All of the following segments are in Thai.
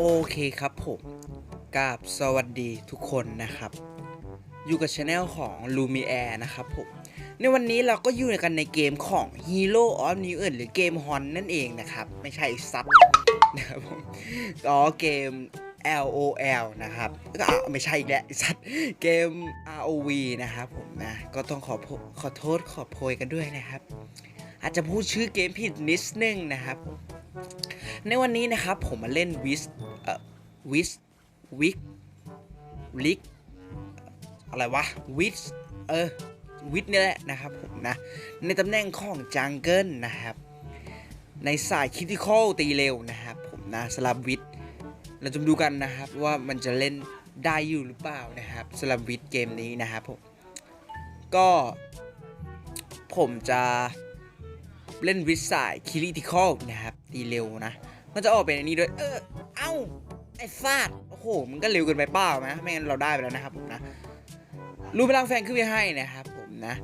โอเคครับผมกราบสวัสดีทุกคนนะครับ อยู่กับช anel ของ Lumiere นะครับผม ในวันนี้เราก็อยู่กันในเกมของ Hero of New Earth หรือเกมฮอนนั่นเองนะครับ ไม่ใช่ซับนะครับผมก็เกม LOL นะครับก็อะไม่ใช่อีกแล้วสัตว์เกม ROV นะครับผมนะ ก็ต้องขอขอโทษขอโพยกันด้วยนะครับ อาจจะพูดชื่อเกมผิดนิดนึงนะครับ ในวันนี้นะครับผมมาเล่นวิส วิสวิกลิกอะไรวะวิสเออวิสนี่แหละนะครับผมนะ ในตำแหน่งของจังเกิลนะครับ ในสายคิติคอลตีเร็วนะครับผมนะสลับวิทเราจะมาดูกันนะครับว่ามันจะเล่นได้อยู่หรือเปล่านะครับสลับวิทเกมนี้นะครับผมก็ผมจะเล่นวิทสายคิริติคอลนะครับตีเร็วนะ มันจะออกเป็นอันนี้ด้วย เออ เอ้า ไอ้ฟาดโอ้โห มันก็เร็วเกินไปเปล่านะไม่งั้นเราได้ไปแล้วนะครับผมนะ รูปพลังแฝงขึ้นไปให้นะครับผมนะ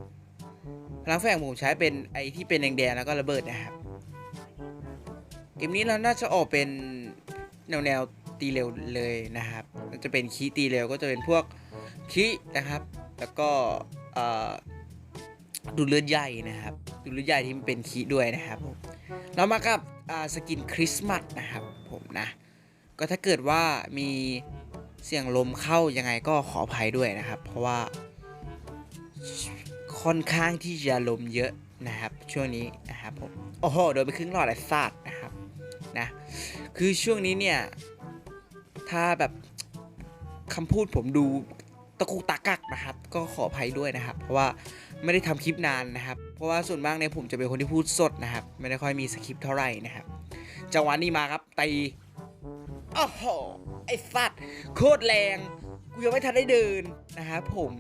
พลังแฝงผมใช้เป็นไอที่เป็นแดงๆแล้วก็ระเบิดนะครับ เกมนี้เราน่าจะออกเป็นแนวแนวๆตีเร็วเลยนะครับมันจะเป็นคีตีเร็วก็จะเป็นพวกคีนะครับ แล้วก็ดูเลือดใหญ่นะครับ ดูเลือดใหญ่ที่มันเป็นคีด้วยนะครับผมเรามากับสกินคริสต์มาสนะครับผมนะ ก็ถ้าเกิดว่ามีเสียงลมเข้ายังไงก็ขออภัยด้วยนะครับ เพราะว่าค่อนข้างที่จะลมเยอะนะครับ ช่วงนี้นะครับผมโอ้โหโดนไปครึ่งหลอดไอ้สัตว์นะครับนะคือช่วงนี้เนี่ย ถ้าแบบคำพูดผมดูตะกุกตะกักนะครับ ก็ขออภัยด้วยนะครับ เพราะว่าไม่ได้ทำคลิปนานนะครับ เพราะว่าส่วนมากเนี่ยผมจะเป็นคนที่พูดสดนะครับ ไม่ได้ค่อยมีสคริปต์เท่าไหร่นะครับจังหวะนี้มาครับตี โอ้โห ไอ้สัตว์โคตรแรง กูยังไม่ทันได้เดินนะครับผม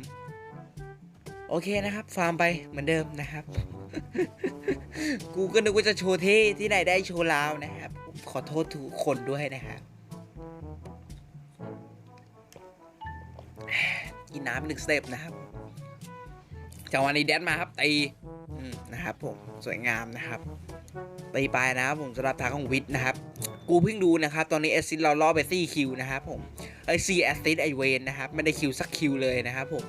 โอเคนะครับ ฟาร์มไปเหมือนเดิมนะครับ กูก็นึกว่าจะโชว์เท่ที่ไหนได้โชว์ลาวนะครับ ขอโทษทุกคนด้วยนะครับกินน้ำหนึ่งสเต็ปนะครับจังหวะนี้แดนมาครับตี นะครับผมสวยงามนะครับตีไปนะครับผมสำหรับทางของวิทย์นะครับ กูเพิ่งดูนะครับ ตอนนี้แอสซิสเราล่อไปสี่คิวนะครับผมไอซีแอสซิสไอเวนนะครับ ไม่ได้คิวสักคิวเลยนะครับผม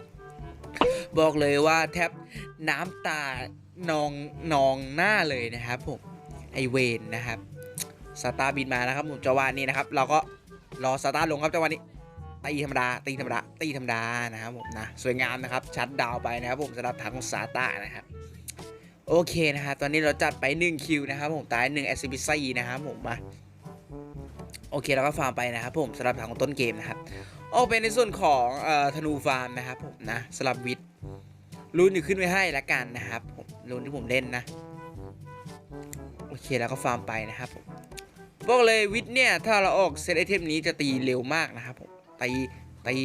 บอกเลยว่าแทบน้ำตานองนองหน้าเลยนะครับผมไอเวนนะครับสตาร์บินมานะครับผมจังหวะนี้นะครับ เราก็รอสตาร์ลงครับจังหวะนี้ตีธรรมดาตีธรรมดาตีธรรมดานะครับผมนะสวยงามนะครับ ชัดดาวไปนะครับผมสำหรับทางของซาตานะครับ โอเคนะครับตอนนี้เราจัดไป1คิวนะครับผมตาย1 s อ b c นะครับผมมาโอเคเราก็ฟาร์มไปนะครับผมสำหรับทางของต้นเกมนะครับออเป็นในส่วนของเอ่อธนูฟาร์มนะครับผมนะสลับวิทย์รูนอยู่ขึ้นไว้ให้ละกันนะครับผมรูนที่ผมเล่นนะโอเคแล้วก็ฟาร์มไปนะครับผมบอกเลยวิทเนี่ยถ้าเราออกเซตไอเทมนี้จะตีเร็วมากนะครับผมตีตี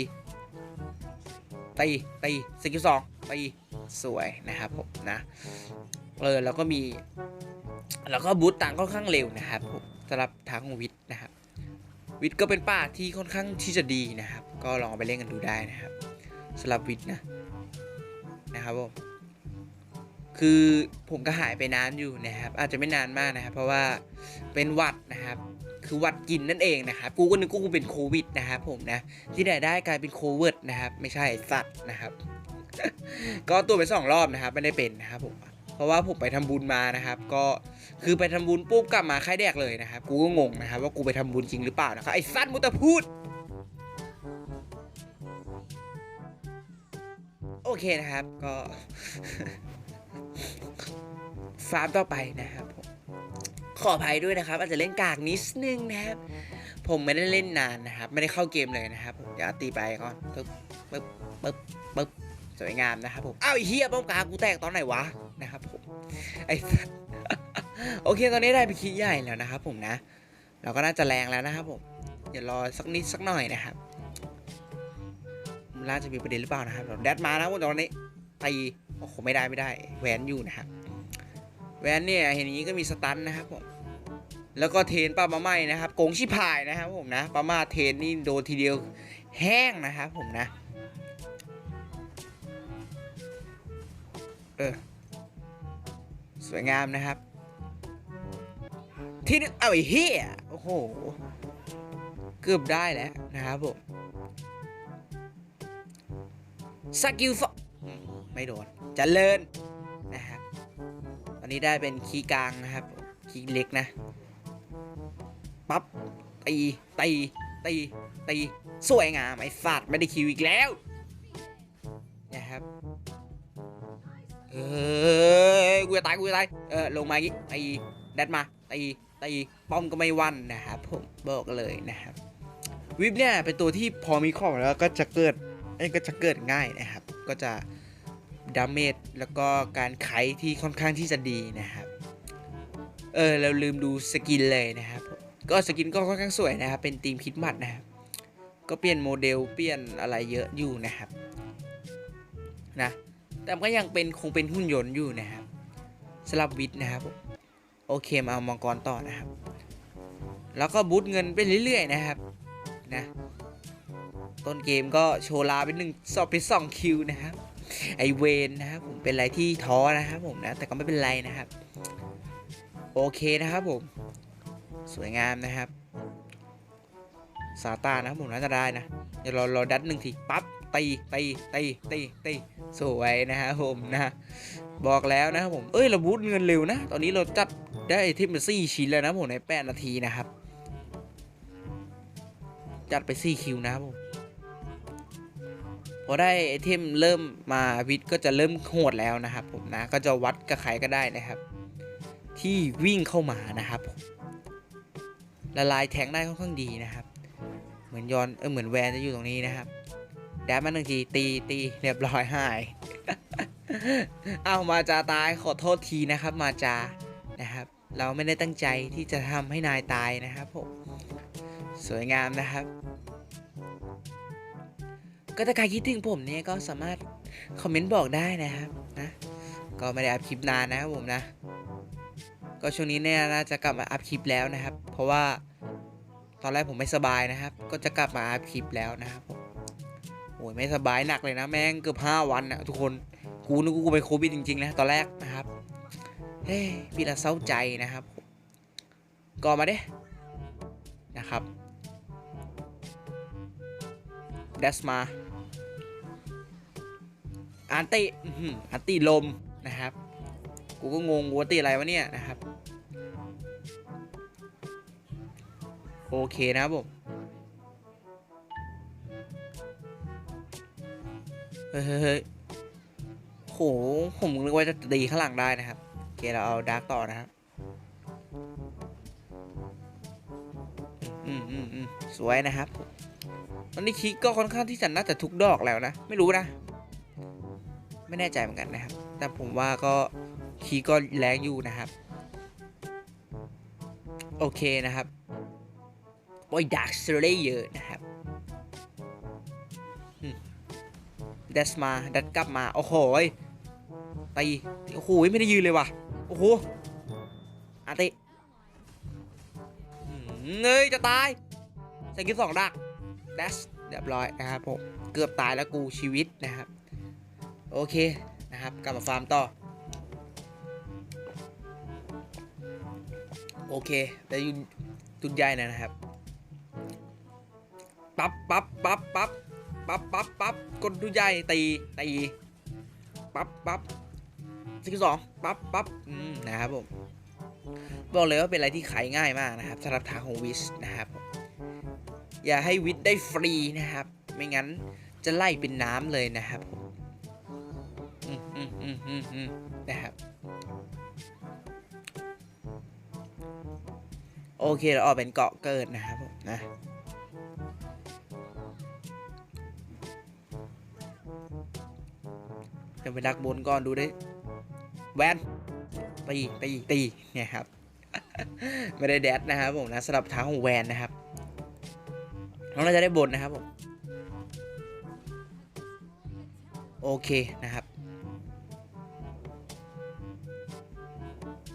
ตีตีสกิลสอง ตีสวยนะครับผมนะเออแล้วก็มี แล้วก็บูตตังค่อนข้างเร็วนะครับผมสำหรับทางของวิทย์นะครับ วิทย์ก็เป็นป่าที่ค่อนข้างที่จะดีนะครับ ก็ลองไปเล่นกันดูได้นะครับสำหรับวิทย์นะนะครับผมคือผมก็หายไปนานอยู่นะครับ อาจจะไม่นานมากนะครับ เพราะว่าเป็นหวัดนะครับ คือหวัดกินนั่นเองนะครับกูก็นึกว่ากูเป็นโควิดนะครับผมนะที่ไหนได้กลายเป็นโควิดนะครับ ไม่ใช่สัตว์นะครับ ก็ตัวไปสองรอบนะครับไม่ได้เป็นนะครับผมเพราะว่าผมไปทำบุญมานะครับ ก็คือไปทำบุญปุ๊บกลับมาไข้แดกเลยนะครับ กูก็งงนะครับ ว่ากูไปทำบุญจริงหรือเปล่านะครับไอ้สัตว์มุตะพูดโอเคนะครับก็ฟาร์มต่อไปนะครับผมขออภัยด้วยนะครับ อาจจะเล่นกากนิดนึงนะครับ ผมไม่ได้เล่นนานนะครับ ไม่ได้เข้าเกมเลยนะครับผมเดี๋ยวตีไปก่อนปึ๊บปึ๊บปึ๊บปึ๊บ สวยงามนะครับผมอ้าวไอ้เฮียป้อมกากูแตกตอนไหนวะนะครับผมไอ้โอเคตอนนี้ได้ไปคิดใหญ่แล้วนะครับผมนะ เราก็น่าจะแรงแล้วนะครับผมเดี๋ยวรอสักนิดสักหน่อยนะครับล่าจะมีประเด็นหรือเปล่านะครับเราแดดมานะผมตอนนี้ตีโอ้โหไม่ได้ไม่ได้แหวนอยู่นะครับแหวนเนี่ยเห็นอย่างนี้ก็มีสตันนะครับผมแล้วก็เทนปลามาไหมนะครับโกงชิพายนะครับผมนะปลามาเทนนี่โดนทีเดียวแห้งนะครับผมนะ เออ สวยงามนะครับ ที่นึงเอาไอ้เฮียโอ้โห เกือบได้แล้วนะครับผมสกิลสองอืมไม่โดนเจริญนะครับตอนนี้ได้เป็นคีกลางนะครับ คีเล็กนะ ปั๊บตีตีตีตีสวยงามไอ้สัตว์ไม่ได้คิวอีกแล้ว ออกูจะตายกูจะตายเออลงมาอีกตีแดดมาตีตีป้อมก็ไม่วันนะครับผมบอกเลยนะครับวิบเนี่ยเป็นตัวที่พอมีข้อแล้วก็จะเกิดเอ้ก็จะเกิดง่ายนะครับ ก็จะดาเมจแล้วก็การไขที่ค่อนข้างที่จะดีนะครับ เออเราลืมดูสกินเลยนะครับ ก็สกินก็ค่อนข้างสวยนะครับ เป็นทีมคิดมัดนะครับ ก็เปลี่ยนโมเดลเปลี่ยนอะไรเยอะอยู่นะครับ แต่ก็ยังเป็นคงเป็นหุ่นยนต์อยู่นะครับสลับวิทนะครับ โอเคมาเอามังกรต่อนะครับ แล้วก็บูทเงินไปเรื่อยๆนะครับนะต้นเกมก็โชว์ลาเป็นหนึ่งสอบเป็นสองคิวนะครับไอเวนนะครับผมเป็นอะไรที่ท้อนะครับผมนะแต่ก็ไม่เป็นไรนะครับ โอเคนะครับผม สวยงามนะครับซาตานะครับผมน่าจะได้นะเดี๋ยวราเราดัดหนึ่งทีปั๊บ ตีตีตีตีตีสวยนะครับผมนะบอกแล้วนะครับผม เอ้ยเราบูทเงินเร็วนะ ตอนนี้เราจัดได้ไอเทมมาสี่ชิ้นแล้วนะผมในแปดนาทีนะครับ จัดไปสี่คิวนะครับผมพอได้ไอเทมเริ่มมาวิทก็จะเริ่มโหดแล้วนะครับผมนะก็จะวัดกับใครก็ได้นะครับ ที่วิ่งเข้ามานะครับผมละลายแทงได้ค่อนข้างดีนะครับ เหมือนยอนเออเหมือนแวนจะอยู่ตรงนี้นะครับ แดบมาหนึ่งทีตีตีเรียบร้อยหาย เอามาจาตายขอโทษทีนะครับ มาจานะครับ เราไม่ได้ตั้งใจที่จะทำให้นายตายนะครับผมสวยงามนะครับ ก็ถ้าใครคิดถึงผมเนี่ยก็สามารถคอมเมนต์บอกได้นะครับนะก็ไม่ได้อัพคลิปนานนะครับผมนะ ก็ช่วงนี้เนี่ยน่าจะกลับมาอัพคลิปแล้วนะครับ เพราะว่าตอนแรกผมไม่สบายนะครับ ก็จะกลับมาอัพคลิปแล้วนะครับผม ยไม่สบายหนักเลยนะแม่งเกือบห้าวันนะทุกคนกูนึกกูไปนโควิดจริงๆนะตอนแรกนะครับเฮ้ยพี่ละเศร้าใจนะครับก่อมาเด้นะครับเดสมาอันติอันติลมนะครับ กูก็งงกูว่าตีอะไรวะเนี่ยนะครับ โอเคนะครับผม เฮ้ยเฮ้ยโหผมนึกว่าจะตีข้างหลังได้นะครับโอเคเราเอาดาร์กต่อนะครับอืมอืมอืมสวยนะครับตอนนี้คิกก็ค่อนข้างที่จะน่าจะทุกดอกแล้วนะ ไม่รู้นะ ไม่แน่ใจเหมือนกันนะครับ แต่ผมว่าก็คีก็แรงอยู่นะครับ โอเคนะครับบอยดักสเลเยอร์นะครับ เดสมาดัดกลับมา โอ้โหยตีโอ้โหไม่ได้ยืนเลยว่ะ โอ้โหอาติเงยจะตายใส่กิฟสองดักเดสเรียบร้อยนะครับผม เกือบตายแล้วกูชีวิตนะครับ โอเคนะครับ กลับมาฟาร์มต่อ โอเค แต่ยุนจุดใหญ่นอยนะครับ ปั๊บปั๊บปั๊บปั๊บ ปั๊บปั๊บปั๊บกดจุดใหญ่ตีตีปั๊บปั๊บสิบสองปั๊บปั๊บอืมนะครับผมบอกเลยว่าเป็นอะไรที่ขายง่ายมากนะครับสำหรับทางของวิสนะครับ อย่าให้วิสได้ฟรีนะครับ ไม่งั้นจะไล่เป็นน้ำเลยนะครับผมอืมอืมอืมอืมอืมนะครับ โอเคเราออกเป็นเกาะเกิดนะครับผมนะ เดี๋ยวไปดักบนก่อนดูได้แวนตีตีตีเนี่ยครับ ไม่ได้แดดนะครับผมนะสำหรับเท้าของแวนนะครับน้องน่าจะได้บนนะครับผมโอเคนะครับ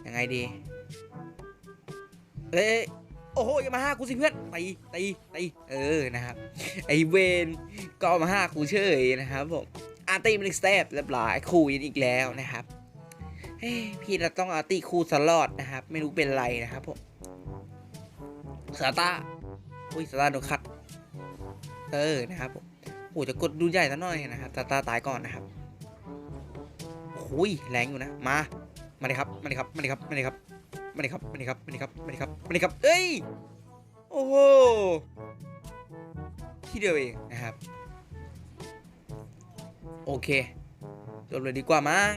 ยังไงดีเอ้ยโอ้โหยามาห้ากูสิเพื่อนตีตีตีเออนะครับไอเวนก็เอามาห้ากูเฉยนะครับผม อาร์ตี้มิกสเตปเรียบร้อยคู่ยินอีกแล้วนะครับเฮ้พี่เราต้องอาร์ตี้คู่สลอดนะครับ ไม่รู้เป็นไรนะครับผมสตาร์อุ้ยสตาร์โดนคัดเออนะครับผมโอ้จะกดดูใหญ่ซะหน่อยนะครับตาตาตายก่อนนะครับหุยแรงอยู่นะมามาเลยครับมาเลยครับมาเลยครับมาเลยครับมาเลยครับมาเลยครับมาเลยครับมาเลยครับมาเลยครับเอ้ยโอ้โหที่เดียวเองนะครับ โอเคจบเลยดีกว่ามั้ง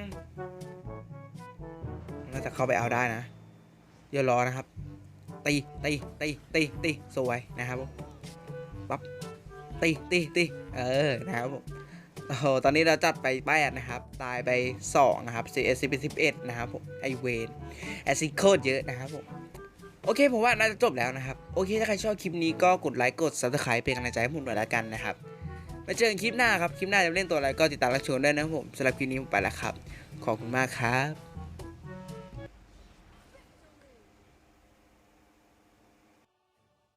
น่าจะเข้าไปเอาได้นะอย่ารอนะครับตีตีตีตีตีสวยนะครับผมปั๊บตีตีตีเออนะครับผมโอ้ตอนนี้เราจัดไปแปดนะครับ ตายไป2นะครับ CS 10เป็น11นะครับผม ไอเวนแอซิโคตรเยอะนะครับผม โอเคผมว่าน่าจะจบแล้วนะครับ โอเค ถ้าใครชอบคลิปนี้ก็กดไลค์ กด subscribe เป็นกำลังใจให้ผมหน่อยละกันนะครับ มาเจอกันคลิปหน้าครับ คลิปหน้าจะเล่นตัวอะไรก็ติดตามรับชมได้นะผมสำหรับคลิปนี้ผมไปแล้วครับ ขอบคุณมากครับ